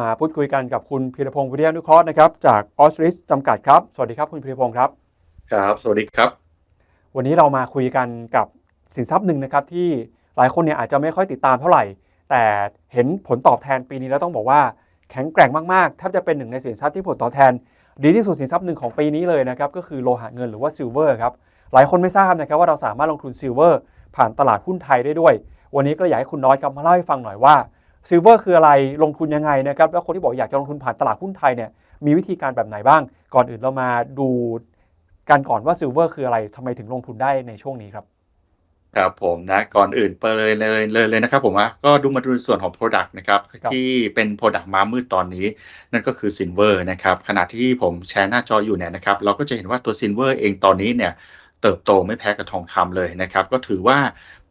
มาพูดคุยกันกับคุณพีรพงศ์วิริยานุเคราะห์นะครับจากออสตริสจำกัดครับ สวัสดีครับคุณพีรพงศ์ครับ ครับ สวัสดีครับ วันนี้เรามาคุยกันกับสินทรัพย์หนึ่งนะครับที่หลายคนเนี่ยอาจจะไม่ค่อยติดตามเท่าไหร่ แต่เห็นผลตอบแทนปีนี้แล้วต้องบอกว่าแข็งแกร่งมากๆแทบจะเป็นหนึ่งในสินทรัพย์ที่ผลตอบแทน ดีที่สุดสินทรัพย์หนึ่งของปีนี้เลยนะครับก็คือโลหะเงินหรือว่าซิลเวอร์ครับหลายคนไม่ทราบนะครับว่าเราสามารถลงทุนซิลเวอร์ผ่านตลาดหุ้นไทยได้ด้วย วันนี้ก็อยากให้คุณน้อยครับมาเล่าให้ฟังหน่อยว่า ซิลเวอร์คืออะไรลงทุนยังไงนะครับแล้วคนที่บอกอยากจะลงทุนผ่านตลาดหุ้นไทยเนี่ยมีวิธีการแบบไหนบ้าง ก่อนอื่นเรามาดูกันก่อนว่าซิลเวอร์คืออะไรทำไมถึงลงทุนได้ในช่วงนี้ครับครับผมนะก่อนอื่นเปิดเลยเลยเลยเลยนะครับผมว่าก็ดูมาดูส่วนของ Product นะครับครับที่เป็น Product ม้ามืดตอนนี้ นั่นก็คือ Silver นะครับขณะที่ผมแชร์หน้าจออยู่เนี่ยนะครับเราก็จะเห็นว่าตัว Silver เองตอนนี้เนี่ยเติบโตไม่แพ้กับทองคำเลยนะครับ ก็ถือว่า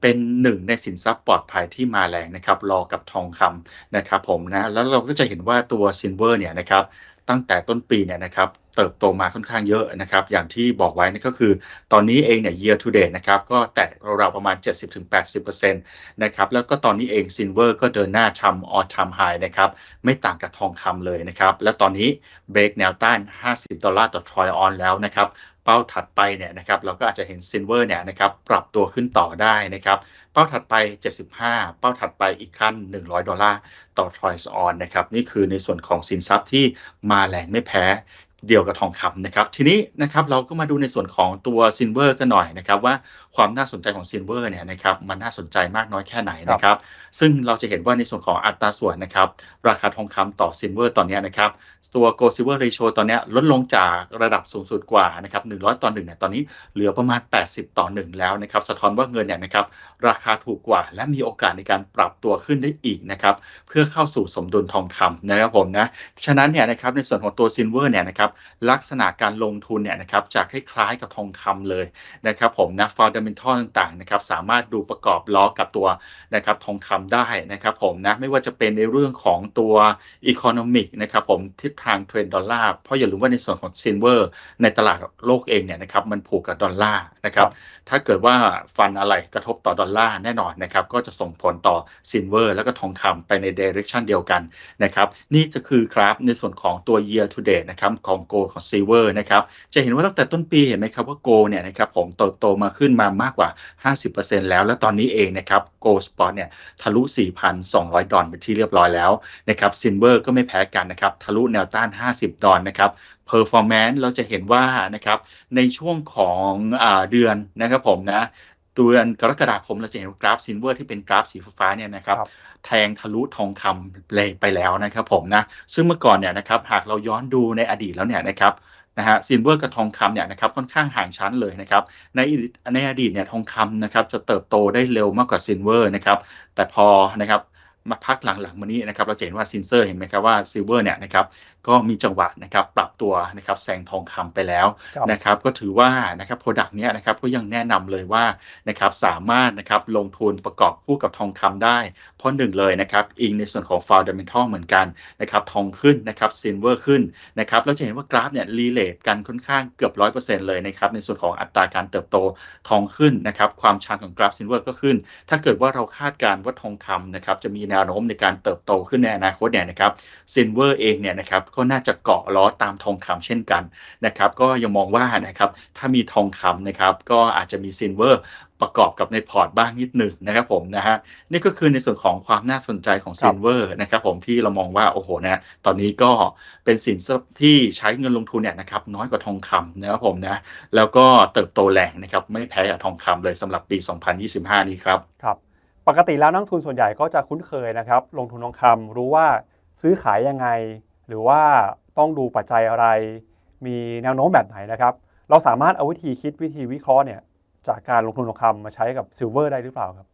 เป็นหนึ่งในสินทรัพย์ปลอดภัยที่มาแรงนะครับรอกับทองคำนะครับผมนะแล้วเราก็จะเห็นว่าตัว Silver เนี่ยนะครับตั้งแต่ต้นปีเนี่ยนะครับเติบโตมาค่อนข้างเยอะนะครับ อย่างที่บอกไว้นั่ก็คือ ตอนนี้เองเนี่ย year to date นะครับก็แตะราวๆประมาณ 70-80%นะครับแล้วก็ตอนนี้เอง Silver ก็เดินหน้าทำ all time high นะครับไม่ต่างกับทองคำเลยนะครับ และตอนนี้เบรกแนวต้าน 50 ดอลลาร์ต่อทรอยออนแล้วนะครับ ป้าถัดไปเนี่ยนะครับเราก็อาจจะเห็นซินเวอร์เนี่ยนะครับปรับตัวขึ้นต่อได้นะครับเป้าถัดไป 75 เป้าถัดไปอีกขั้น 100 ดอลลาร์ต่อทรอยออนนะครับนี่คือในส่วนของสินทรัพย์ที่มาแรงไม่แพ้ เดียวกับทองคำนะครับ ทีนี้นะครับเราก็มาดูในส่วนของตัวซินเวอร์กันหน่อยนะครับว่าความน่าสนใจของซินเวอร์เนี่ยนะครับมันน่าสนใจมากน้อยแค่ไหนนะครับ ซึ่งเราจะเห็นว่าในส่วนของอัตราส่วนนะครับราคาทองคำต่อซินเวอร์ตอนนี้นะครับตัว gold silver ratio ตอนนี้ลดลงจากระดับสูงสุดกว่านะครับ100 ต่อ1เนี่ยตอนนี้เหลือประมาณ 80 ต่อ 1 แล้วนะครับสะท้อนว่าเงินเนี่ยนะครับราคาถูกกว่า และมีโอกาสในการปรับตัวขึ้นได้อีกนะครับเพื่อเข้าสู่สมดุลทองคำนะครับผมนะฉะนั้นเนี่ยนะครับในส่วนของตัวซินเวอร์เนี่ยนะครับลักษณะการลงทุนเนี่ยนะครับจะคล้ายๆกับทองคำเลยนะครับผมนะ fundamental ต่างๆนะครับสามารถดูประกอบล้อกับตัวนะครับทองคำได้นะครับผมนะไม่ว่าจะเป็นในเรื่องของตัว economic นะครับผมทิศทางเทรนด์ดอลลาร์เพราะอย่าลืมว่าในส่วนของซินเวอร์ในตลาดโลกเองเนี่ยนะครับมันผูกกับดอลลาร์นะครับถ้าเกิดว่าฟันอะไรกระทบต่อดอลลาร์แน่นอนนะครับก็จะส่งผลต่อซินเวอร์แล้วก็ทองคำไปในเดเร c ชันเดียวกันนะครับนี่จะคือกราฟในส่วนของตัว year to date นะครับของโกของซิลเวอร์นะครับจะเห็นว่าตั้งแต่ต้นปีเห็นไหมครับว่าโกเนี่ยนะครับผมเติบโตมาขึ้นมามากกว่า 50%แล้ว แล้วตอนนี้เองนะครับโกสปอร์ตเนี่ยทะลุ 4,200 ดอลลาร์ไปที่เรียบร้อยแล้วนะครับซินเวอร์ก็ไม่แพ้กันนะครับทะลุแนวต้าน 50 ดอลนะครับ performance เราจะเห็นว่านะครับในช่วงของอเดือนนะครับผมนะ เดือนกรกฎาคมเราจะเห็นว่ากราฟซินเวอร์ที่เป็นกราฟสีฟ้าๆเนี่ยนะครับครับแทงทะลุทองคำเลยไปแล้วนะครับผมนะซึ่งเมื่อก่อนเนี่ยนะครับหากเราย้อนดูในอดีตแล้วเนี่ยนะครับนะฮะซินเวอร์กับทองคำเนี่ยนะครับค่อนข้างห่างชั้นเลยนะครับในอดีตในอดีตเนี่ยทองคำนะครับจะเติบโตได้เร็วมากกว่าซินเวอร์นะครับแต่พอนะครับมาพักหลังๆมานี้นะครับเราจะเห็นว่าซินเซอร์เห็นไหมครับว่าซิลเวอร์เนี่ยนะครับก็มีจังหวะนะครับปรับตัวนะครับแซงทองคำไปแล้วครับนะครับก็ถือว่านะครับโปรดักต์เนี้ยนะครับก็ยังแนะนำเลยว่านะครับสามารถนะครับลงทุนประกอบคู่กับทองคำได้ เพราะหนึ่งเลยนะครับอิงในส่วนของ fundamental เหมือนกันนะครับทองขึ้นนะครับซินเวอร์ขึ้นนะครับแล้วจะเห็นว่ากราฟเนี่ยรีเลทกันค่อนข้างเกือบร้อยเปอร์เซ็นต์เลยนะครับในส่วนของอัตราการเติบโตทองขึ้นนะครับความชันของกราฟซินเวอร์ก็ขึ้น ถ้าเกิดว่าเราคาดการณ์ว่าทองคำนะครับจะมีแนวโน้มในการเติบโตขึ้นในอนาคตเนี่ยนะครับซินเวอร์เองเนี่ยนะครับก็น่าจะเกาะล้อตามทองคำเช่นกันนะครับก็ยังมองว่านะครับถ้ามีทองคำนะครับก็อาจจะมีซินเวอร์ประกอบกับในพอร์ตบ้างนิดหนึ่งนะครับผมนะฮะนี่ก็คือในส่วนของความน่าสนใจของครัซิบนเวอร์นะครับผมที่เรามองว่าโอ้โหนะตอนนี้ก็เป็นสินทรัพย์ที่ใช้เงินลงทุนเนี่ยนะครับน้อยกว่าทองคำนะครับผมนะแล้วก็เติบโตแรงนะครับไม่แพ้กับทองคำเลยสำหรับปี 2025 นี้ครับครับปกติแล้วนักลงทุนส่วนใหญ่ก็จะคุ้นเคยนะครับลงทุนทองคำรู้ว่าซื้อขายยังไง หรือว่าต้องดูปัจจัยอะไร มีแนวโน้มแบบไหนนะครับ เราสามารถเอาวิธีคิดวิธีวิเคราะห์เนี่ยจากการลงทุนทองคำมาใช้กับซิลเวอร์ได้หรือเปล่าครับ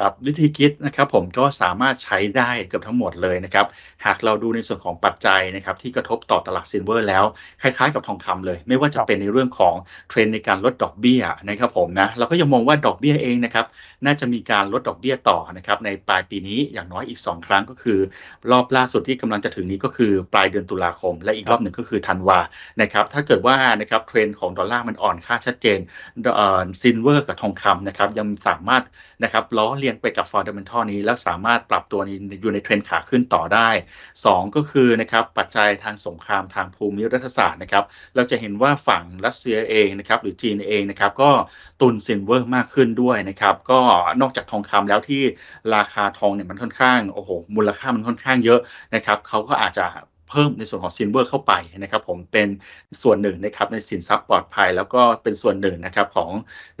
ครับวิธีคิดนะครับผมก็สามารถใช้ได้เกือบทั้งหมดเลยนะครับหากเราดูในส่วนของปัจจัยนะครับที่กระทบต่อตลาดซิลเวอร์แล้วคล้ายๆกับทองคำเลย ไม่ว่าจะเป็นในเรื่องของเทรนในการลดดอกเบี้ยนะครับผมนะเราก็ยังมองว่าดอกเบี้ยเองนะครับน่าจะมีการลดดอกเบี้ยต่อนะครับในปลายปีนี้อย่างน้อยอีก 2 ครั้งก็คือ รอบล่าสุดที่กำลังจะถึงนี้ก็คือปลายเดือนตุลาคม และอีกรอบหนึ่งก็คือธันวานะครับถ้าเกิดว่านะครับเทรนของดอลลาร์มันอ่อนค่าชัดเจนซินเวอร์กับทองคำนะครับยังสามารถนะครับล้อเลียนยงไปกับ Fundamental นี้ แล้วสามารถปรับตัวอยู่ในเทรนด์ขาขึ้นต่อได้ 2 ก็คือนะครับปัจจัยทางสงครามทางภูมิรัฐศาสตร์นะครับเราจะเห็นว่าฝั่งรัสเซียเองนะครับหรือจีนเองนะครับก็ตุนซิลเวอร์มากขึ้นด้วยนะครับก็นอกจากทองคำแล้วที่ราคาทองเนี่ยมันค่อนข้างโอ้โหมูลค่ามันค่อนข้างเยอะนะครับเขาก็อาจจะเพิ่มในส่วนของซิลเวอร์เข้าไปนะครับผมเป็นส่วนหนึ่งนะครับในสินทรัพย์ปลอดภัย แล้วก็เป็นส่วนหนึ่งนะครับของ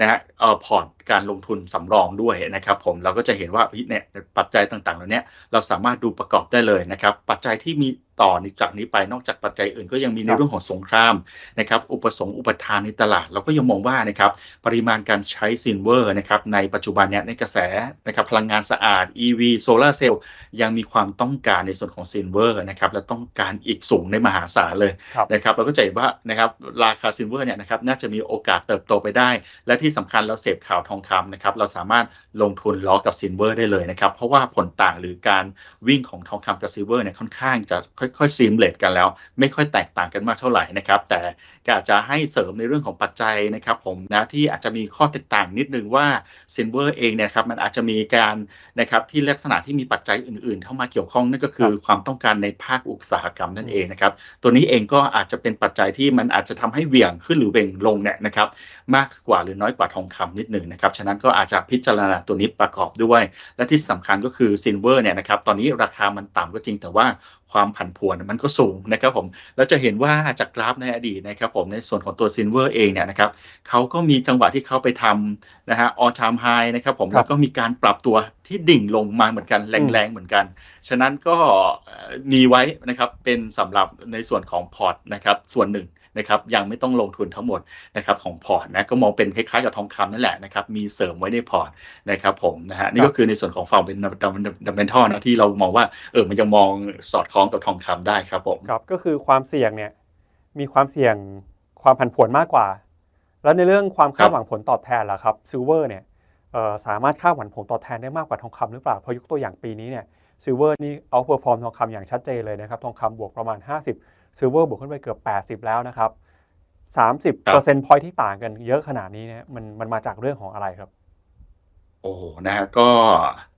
นะฮะเอ่อพอร์ต การลงทุนสำรองด้วยนะครับผมเราก็จะเห็นว่าเฮ้ยเนี่ยปัจจัยต่างๆเหล่านี้เราสามารถดูประกอบได้เลยนะครับ ปัจจัยที่มีต่อจากนี้ไปนอกจากปัจจัยอื่นก็ยังมีในครับเรื่องของสงครามนะครับอุปสงค์อุปทานในตลาด เราก็ยังมองว่านะครับปริมาณการใช้ซิลเวอร์นะครับในปัจจุบันเนี่ยในกระแสนะครับพลังงานสะอาด EV โซลาร์เซลล์ยังมีความต้องการในส่วนของซิลเวอร์นะครับและต้องการอีกสูงในมหาศาลเลยครับนะครับเราก็จะเห็นว่านะครับราคาซิลเวอร์เนี่ยนะครับน่าจะมีโอกาสเติบโตไปได้ และที่สำคัญเราเสพข่าวทองคำนะครับเราสามารถลงทุนล้อกับซิลเวอร์ได้เลยนะครับเพราะว่าผลต่างหรือการวิ่งของทองคำกับซิลเวอร์เนี่ยค่อนข้างจะค่อยๆซีมเลตกันแล้ว ไม่ค่อยแตกต่างกันมากเท่าไหร่นะครับแต่ก็อาจจะให้เสริมในเรื่องของปัจจัยนะครับผมนะที่อาจจะมีข้อแตกต่างนิดนึงว่าซิลเวอร์เองเนี่ยครับมันอาจจะมีการนะครับที่ลักษณะที่มีปัจจัยอื่นๆ เข้ามาเกี่ยวข้องนั่นก็คือความต้องการในภาคอุตสาหกรรมนั่นเองนะครับตัวนี้เองก็อาจจะเป็นปัจจัยที่มันอาจจะทำให้เหวี่ยงขึ้นหรือเบ่งลงเนี่ยนะครับมากกว่าหรือน้อยกว่าทองคำนิดหนึ่งนะครับฉะนั้นก็อาจจะพิจารณาตัวนี้ประกอบด้วย และที่สำคัญก็คือซิลเวอร์เนี่ยนะครับตอนนี้ราคามันต่ำก็จริงแต่ว่าความผันผวนมันก็สูงนะครับผมเราจะเห็นว่าจากกราฟในอดีตนะครับผมในส่วนของตัวซิลเวอร์เองเนี่ยนะครับเขาก็มีจังหวะที่เขาไปทำนะฮะออทามไฮนะครับผมครับแล้วก็มีการปรับตัวที่ดิ่งลงมาเหมือนกันแรงๆเหมือนกัน ฉะนั้นก็เอ่อมีไว้นะครับเป็นสำหรับในส่วนของพอร์ตนะครับส่วนหนึ่ง นะครับยังไม่ต้องลงทุนทั้งหมดนะครับของพอร์ตนะก็มองเป็นคล้ายๆกับทองคำนั่นแหละนะครับมีเสริมไว้ในพอร์ตนะครับผมนะฮะนี่ก็คือในส่วนของฝั่งเป็นดัมเบลทอนะที่เรามองว่าเออมันยังมองสอดคล้องกับทองคำได้ครับผมครับก็คือความเสี่ยงเนี่ยมีความเสี่ยงความผันผวนมากกว่า แล้วในเรื่องความคาดหวังผลตอบแทนล่ะครับซิลเวอร์เนี่ยเอ่อสามารถคาดหวังผลตอบแทนได้มากกว่าทองคำหรือเปล่า เพราะยกตัวอย่างปีนี้เนี่ยซิลเวอร์นี่เอาเปอร์ฟอร์มทองคำอย่างชัดเจนเลยนะครับ ทองคำบวกประมาณ 50 ซิลเวอร์บวกขึ้นไปเกือบ 80 แล้วนะครับ30เปอร์เซ็นต์พอยที่ต่างกันเยอะขนาดนี้เนี่ยมันมันมาจากเรื่องของอะไรครับ โอ้โหนะฮะก็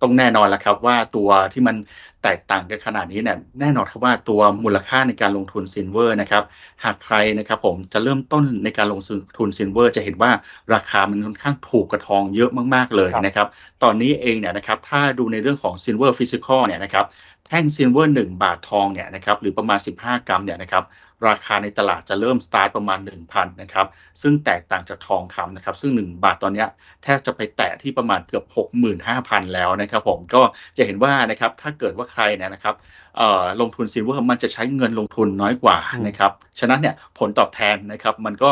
ต้องแน่นอนแล้วครับว่าตัวที่มันแตกต่างกันขนาดนี้เนี่ยแน่นอนครับว่าตัวมูลค่าในการลงทุนซินเวอร์นะครับหากใครนะครับผมจะเริ่มต้นในการลงทุนซินเวอร์จะเห็นว่าราคามันค่อนข้างถูกกระทองเยอะมาก ๆเลยครับนะครับ ตอนนี้เองเนี่ยนะครับถ้าดูในเรื่องของซินเวอร์ฟิสิกอลเนี่ยนะครับ แท่งซินเวอร์1บาททองเนี่ยนะครับหรือประมาณ 15 กรัมเนี่ยนะครับราคาในตลาดจะเริ่มสตาร์ทประมาณ 1,000นะครับซึ่งแตกต่างจากทองคำนะครับซึ่ง 1 บาทตอนนี้แทบจะไปแตะที่ประมาณเกือบ 65,000 แล้วนะครับผมก็จะเห็นว่านะครับถ้าเกิดว่าใครเนี่ยนะครับลงทุนซิลเวอร์มันจะใช้เงินลงทุนน้อยกว่านะครับฉะนั้นเนี่ยผลตอบแทนนะครับมันก็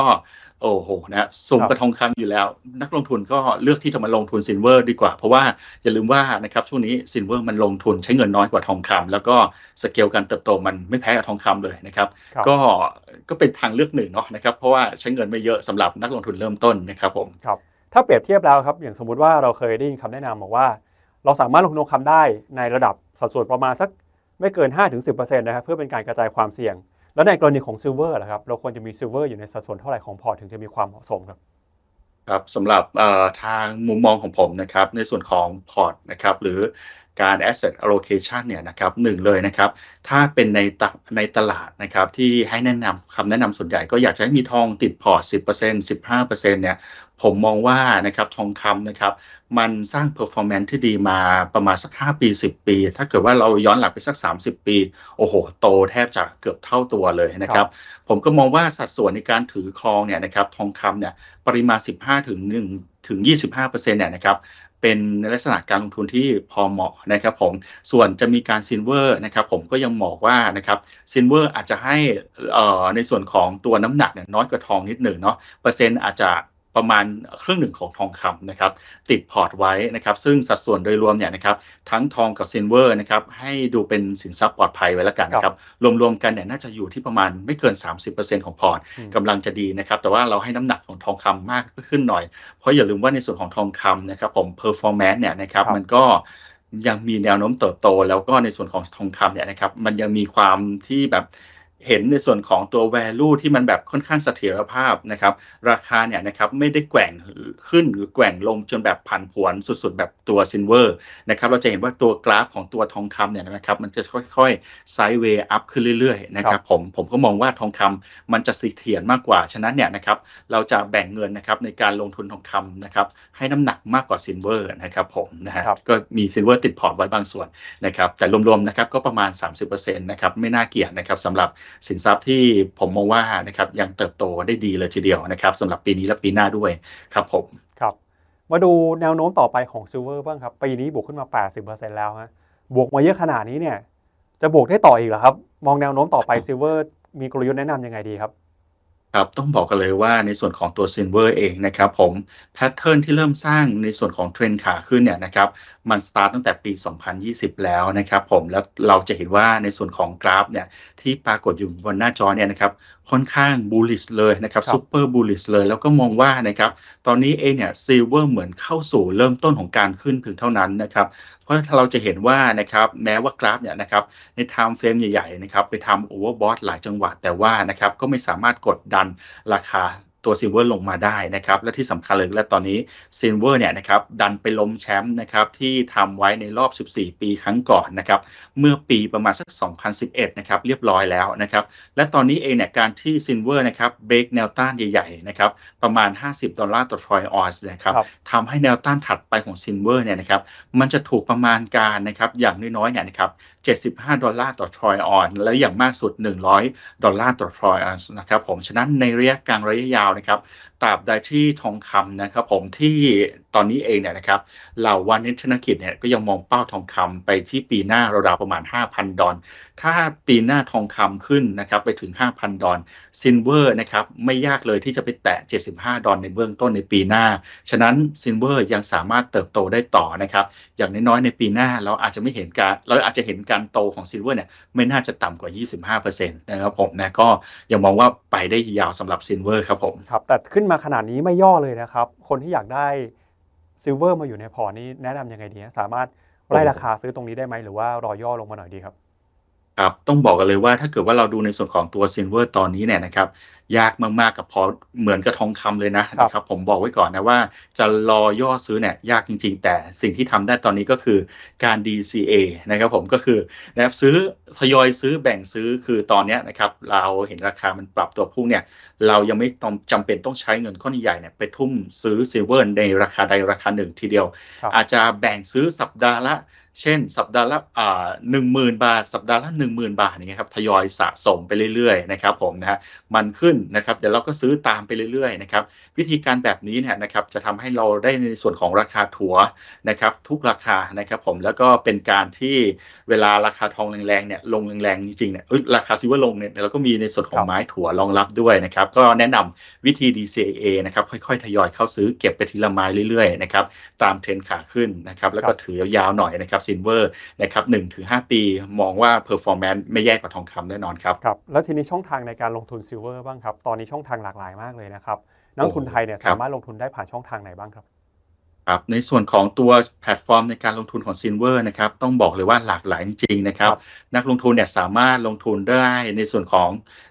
โอ้โหนะสูงครับกว่าทองคำอยู่แล้ว นักลงทุนก็เลือกที่จะมาลงทุนซิลเวอร์ดีกว่า เพราะว่าอย่าลืมว่านะครับช่วงนี้ซิลเวอร์มันลงทุนใช้เงินน้อยกว่าทองคำแล้วก็สเกลการเติบโตมันไม่แพ้กับทองคำเลยนะครับครับก็ก็เป็นทางเลือกหนึ่งเนาะนะครับเพราะว่าใช้เงินไม่เยอะสำหรับนักลงทุนเริ่มต้นนะครับผมครับถ้าเปรียบเทียบแล้วครับอย่างสมมุติว่าเราเคยได้ยินคำแนะนำบอกว่า เราสามารถลงทุนทองคำได้ในระดับสัดส่วนประมาณสักไม่เกิน 5-10%นะครับเพื่อเป็นการกระจายความเสี่ยง แล้วในกรณีของซิลเวอร์นะครับเราควรจะมีซิลเวอร์อยู่ในสัดส่วนเท่าไหร่ของพอร์ตถึงจะมีความเหมาะสมครับครับสำหรับทางมุมมองของผมนะครับในส่วนของพอร์ตนะครับหรือ การ asset allocation เนี่ยนะครับหนึ่งเลยนะครับ ถ้าเป็นในตในตลาดนะครับที่ให้แนะนำคำแนะนำส่วนใหญ่ก็อยากจะให้มีทองติดพอร์ต 10% 15%เนี่ยผมมองว่านะครับทองคำนะครับมันสร้าง performance ที่ดีมาประมาณสัก 5 ปี 10 ปี ถ้าเกิดว่าเราย้อนหลังไปสัก 30 ปี โอ้โห โตแทบจะเกือบเท่าตัวเลยนะครับ ผมก็มองว่าสัดส่วนในการถือครองเนี่ยนะครับทองคำเนี่ยปริมาณ 15ถึง1ถึง 25%เนี่ยนะครับ เป็นในลักษณะการลงทุนที่พอเหมาะนะครับผมส่วนจะมีการซินเวอร์นะครับผมก็ยังมอกว่านะครับซินเวอร์อาจจะให้ในส่วนของตัวน้ำหนักเนี่ยน้อยกว่าทองนิดหนึ่งเนาะเปอร์เซ็นต์อาจจะ ประมาณครึ่งหนึ่งของทองคำนะครับติดพอร์ตไว้นะครับซึ่งสัดส่วนโดยรวมเนี่ยนะครับทั้งทองกับซินเวอร์นะครับให้ดูเป็นสินทรัพย์ปลอดภัยไว้แล้วกันนะครับรวมๆกันเนี่ยน่าจะอยู่ที่ประมาณไม่เกิน 30%ของพอร์ตอืมกำลังจะดีนะครับแต่ว่าเราให้น้ำหนักของทองคำมากขึ้นหน่อย เพราะอย่าลืมว่าในส่วนของทองคำนะครับผม performance เนี่ยนะครับครับมันก็ยังมีแนวโน้มเติบโต แล้วก็ในส่วนของทองคำเนี่ยนะครับมันยังมีความที่แบบ เห็นในส่วนของตัว value ที่มันแบบค่อนข้างเสถียรภาพนะครับ ราคาเนี่ยนะครับไม่ได้แกว่งขึ้นหรือแกว่งลงจนแบบผันผวนสุดๆ แบบตัวซินเวอร์นะครับเราจะเห็นว่าตัวกราฟของตัวทองคำเนี่ยนะครับมันจะค่อยๆไซด์เวย์อัพขึ้นเรื่อยๆนะครับผมผมก็มองว่าทองคำมันจะเสถียรมากกว่า ฉะนั้นเนี่ยนะครับเราจะแบ่งเงินนะครับในการลงทุนทองคำนะครับให้น้ำหนักมากกว่าซินเวอร์นะครับผมนะฮะก็มีซินเวอร์ติดพอร์ตไว้บางส่วนนะครับแต่รวมๆนะครับก็ประมาณ 30%นะครับไม่น่าเกลียดนะครับสำหรับสินทรัพย์ที่ผมมองว่านะครับยังเติบโตได้ดีเลยทีเดียวนะครับสำหรับปีนี้และปีหน้าด้วยครับผมครับ มาดูแนวโน้มต่อไปของซิลเวอร์บ้างครับ ปีนี้บวกขึ้นมา 80%แล้วฮะบวกมาเยอะขนาดนี้เนี่ย จะบวกได้ต่ออีกเหรอครับ มองแนวโน้มต่อไปซิลเวอร์มีกลยุทธ์แนะนำยังไงดีครับครับต้องบอกกันเลยว่าในส่วนของตัวซินเวอร์เองนะครับผมแพทเทิร์นที่เริ่มสร้างในส่วนของเทรนขาขึ้นเนี่ยนะครับมันสตาร์ตตั้งแต่ปี 2020 แล้วนะครับผมแล้วเราจะเห็นว่าในส่วนของกราฟเนี่ยที่ปรากฏอยู่บนหน้าจอเนี่ยนะครับค่อนข้างบูลลิชเลยนะครับครับซูเปอร์บูลลิชเลย แล้วก็มองว่านะครับตอนนี้เองเนี่ยซิลเวอร์เหมือนเข้าสู่เริ่มต้นของการขึ้นเพียงเท่านั้นนะครับเพราะเราจะเห็นว่านะครับแม้ว่ากราฟเนี่ยนะครับในไทม์เฟรมใหญ่ๆนะครับไปทำโอเวอร์บอทหลายจังหวะแต่ว่านะครับก็ไม่สามารถกดดันราคา ตัวซิลเวอร์ลงมาได้นะครับ และที่สำคัญเลยและตอนนี้ซิลเวอร์เนี่ยนะครับดันไปล้มแชมป์นะครับที่ทำไว้ในรอบ 14 ปีครั้งก่อนนะครับเมื่อปีประมาณสัก 2011 นะครับเรียบร้อยแล้วนะครับและตอนนี้เองเนี่ยการที่ซิลเวอร์นะครับเบรกแนวต้านใหญ่ๆนะครับประมาณ 50 ดอลลาร์ต่อทรอยออนซ์นะครับครับทำให้แนวต้านถัดไปของซิลเวอร์เนี่ยนะครับมันจะถูกประมาณการนะครับอย่างน้อยๆเนี่ยนะครับ75 ดอลลาร์ต่อทรอยออนซ์และอย่างมากสุด 100 ดอลลาร์ต่อทรอยออนซ์นะครับผมฉะนั้นในระยะกลางระยะยาวนะครับตราบใดที่ทองคำนะครับผมที่ ตอนนี้เองเนี่ยนะครับเหล่าวันนิธนกิจเนี่ยก็ยังมองเป้าทองคำไปที่ปีหน้าราวๆประมาณ 5,000 ดอลถ้าปีหน้าทองคำขึ้นนะครับไปถึง 5,000 ดอลซินเวอร์นะครับไม่ยากเลยที่จะไปแตะ 75 ดอลในเบื้องต้นในปีหน้า ฉะนั้นซินเวอร์ยังสามารถเติบโตได้ต่อนะครับอย่างน้อยๆในปีหน้าเราอาจจะไม่เห็นการเราอาจจะเห็นการโตของซิลเวอร์เนี่ยไม่น่าจะต่ำกว่า 25%นะครับผมนะก็ยังมองว่าไปได้ยาวสำหรับซิลเวอร์ครับผมครับแต่ขึ้นมาขนาดนี้ไม่ย่อเลยนะครับคนที่อยากได้ ซิลเวอร์มาอยู่ในพอร์ตนี้แนะนำยังไงดีฮะสามารถไล่ราคาซื้อตรงนี้ได้ไหมหรือว่ารอย่อลงมาหน่อยดีครับ ครับต้องบอกกันเลยว่าถ้าเกิดว่าเราดูในส่วนของตัวซิลเวอร์ตอนนี้เนี่ยนะครับยากมากๆกับพอเหมือนกับทองคำเลยนะครับนะครับผมบอกไว้ก่อนนะว่าจะรอย่อซื้อเนี่ยยากจริง ๆ แต่สิ่งที่ทำได้ตอนนี้ก็คือการ DCA นะครับผมก็คือนะครับซื้อทยอยซื้อแบ่งซื้อคือตอนเนี้ยนะครับเราเห็นราคามันปรับตัวพุ่งเนี่ยเรายังไม่ต้องจำเป็นต้องใช้เงินก้อนใหญ่เนี่ยไปทุ่มซื้อซิลเวอร์ในราคาใดราคาหนึ่งทีเดียวครับอาจจะแบ่งซื้อสัปดาห์ละ เช่น สัปดาห์ละอ่าหนึ่งหมื่นบาท สัปดาห์ละหนึ่งหมื่นบาทอย่างเงี้ยครับทยอยสะสมไปเรื่อยๆนะครับผมนะฮะมันขึ้นนะครับเดี๋ยวเราก็ซื้อตามไปเรื่อยๆนะครับวิธีการแบบนี้เนี่ยนะครับจะทำให้เราได้ในส่วนของราคาถัวนะครับทุกราคานะครับผมแล้วก็เป็นการที่เวลาราคาทองแรงๆเนี่ยลงแรงๆจริงๆเนี่ยเอ้ยราคาซิลเวอร์ลงเนี่ยเราก็มีในส่วนขอครังบไม้ถั่วรองรับด้วยนะครับก็แนะนำวิธี DCA นะครับค่อยๆทยอยเข้าซื้อเก็บไปทีละไม้เรื่อยๆนะครับตามเทรนด์ขาขึ้นนะครับแล้วก็ถือยาวๆหน่อยนะครับซิลเวอร์นะครับหนึ่งถึงห้าปี มองว่าเพอร์ฟอร์แมนซ์ไม่แย่กว่าทองคำแน่นอนครับครับ แล้วทีนี้ช่องทางในการลงทุนซิลเวอร์บ้างครับ ตอนนี้ช่องทางหลากหลายมากเลยนะครับ นักลงทุนไทยเนี่ยครับสามารถลงทุนได้ผ่านช่องทางไหนบ้างครับครับในส่วนของตัวแพลตฟอร์มในการลงทุนของ Silver นะครับต้องบอกเลยว่าหลากหลายจริงๆนะครับครับนักลงทุนเนี่ยสามารถลงทุนได้ในส่วนของ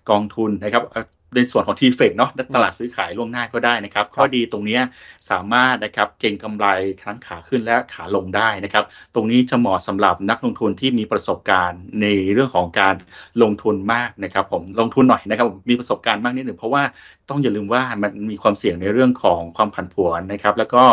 กองทุนนะครับเอ่อ ในส่วนของ t f e c เนาะตลาดซื้อขายล่วงหน้าก็ได้นะครับ ข้อดีตรงเนี้ยสามารถนะครับเก็งกำไรทั้งขาขึ้นและขาลงได้นะครับ ตรงนี้จะเหมาะสำหรับนักลงทุนที่มีประสบการณ์ในเรื่องของการลงทุนมากนะครับ ผมลงทุนหน่อยนะครับผมมีประสบการณ์มากนิดหนึ่งเพราะว่าต้องอย่าลืมว่ามันมีความเสี่ยงในเรื่องของความผันผวนนะครับ แล้วก็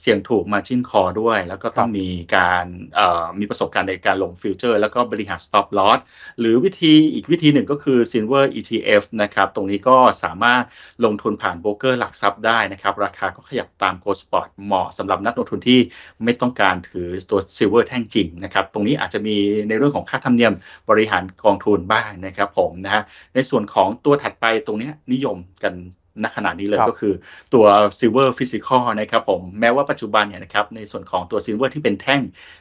เสี่ยงถูก margin call ด้วย แล้วก็ต้องมีการเอ่อมีประสบการณ์ในการลงฟิวเจอร์ แล้วก็บริหาร stop loss หรือวิธีอีกวิธีหนึ่งก็คือ silver ETF นะครับตรงนี้ก็สามารถลงทุนผ่านโบรกเกอร์หลักทรัพย์ได้นะครับ ราคาก็ขยับตาม Gold Spot เหมาะสำหรับนักลงทุนที่ไม่ต้องการถือตัวซิลเวอร์แท่งจริงนะครับตรงนี้อาจจะมีในเรื่องของค่าธรรมเนียมบริหารกองทุนบ้างนะครับผมนะฮะในส่วนของตัวถัดไปตรงนี้นิยมกัน ณขณะนี้เลยครับก็คือตัว Silver Physical นะครับผมแม้ว่าปัจจุบันเนี่ยนะครับในส่วนของตัว Silver ที่เป็นแท่ง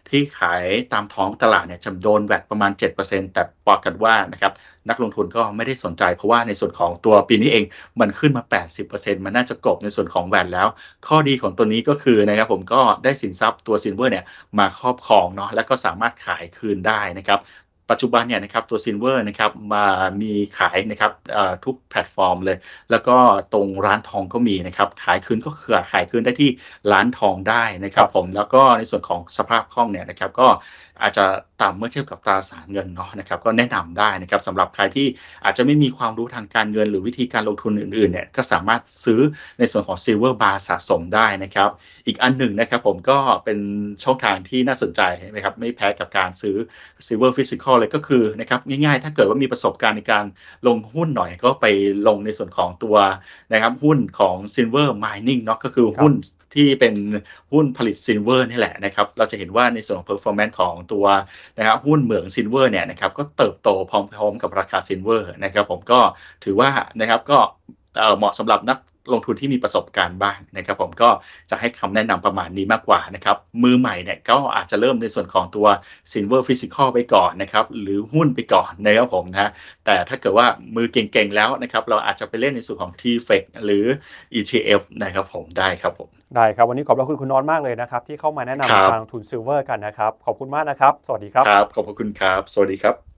ที่ขายตามท้องตลาดเนี่ยจะโดนแวดประมาณ 7%แต่ปรากฏว่านะครับนักลงทุนก็ไม่ได้สนใจเพราะว่าในส่วนของตัวปีนี้เองมันขึ้นมา 80%มันน่าจะกลบในส่วนของแวดแล้ว ข้อดีของตัวนี้ก็คือนะครับผมก็ได้สินทรัพย์ตัว Silver เนี่ยมาครอบครองเนาะแล้วก็สามารถขายคืนได้นะครับ ปัจจุบันเนี่ยนะครับตัว Silver นะครับมามีขายนะครับทุกแพลตฟอร์มเลย แล้วก็ตรงร้านทองก็มีนะครับขายคืนก็คือขายคืนได้ที่ร้านทองได้นะครับผมแล้วก็ในส่วนของสภาพคล่องเนี่ยนะครับก็อาจจะต่ำเมื่อเทียบกับตราสารเงินเนาะนะครับก็แนะนำได้นะครับสำหรับใครที่อาจจะไม่มีความรู้ทางการเงิน หรือวิธีการลงทุนอื่นๆเนี่ยก็สามารถซื้อในส่วนของ Silver Bar สะสมได้นะครับ อีกอันหนึ่งนะครับผมก็เป็นช่องทางที่น่าสนใจนะครับไม่แพ้กับการซื้อ Silver Physical เลยก็คือนะครับง่ายๆ ถ้าเกิดว่ามีประสบการณ์ในการลงหุ้นหน่อยก็ไปลงในส่วนของตัวนะครับหุ้นของ Silver Mining เนาะก็คือหุ้น ที่เป็นหุ้นผลิตซินเวอร์นี่แหละนะครับ เราจะเห็นว่าในส่วนของ performance ของตัวนะครับหุ้นเหมืองซินเวอร์เนี่ยนะครับก็เติบโตพร้อมๆกับราคาซินเวอร์นะครับผมก็ถือว่านะครับก็เอ่อเหมาะสำหรับนัก ลงทุนที่มีประสบการณ์บ้างนะครับ ผมก็จะให้คำแนะนำประมาณนี้มากกว่านะครับ มือใหม่เนี่ยก็อาจจะเริ่มในส่วนของตัว Silver Physical ไปก่อนนะครับหรือหุ้นไปก่อนนะครับผมนะแต่ถ้าเกิดว่ามือเก่งๆแล้วนะครับเราอาจจะไปเล่นในส่วนของ TFX หรือ ETF นะครับผมได้ครับผมได้ครับ วันนี้ขอบพระคุณคุณนอนมากเลยนะครับ ที่เข้ามาแนะนำครับการลงทุนซิลเวอร์กันนะครับ ขอบคุณมากนะครับ สวัสดีครับครับขอบพระคุณครับ สวัสดีครับ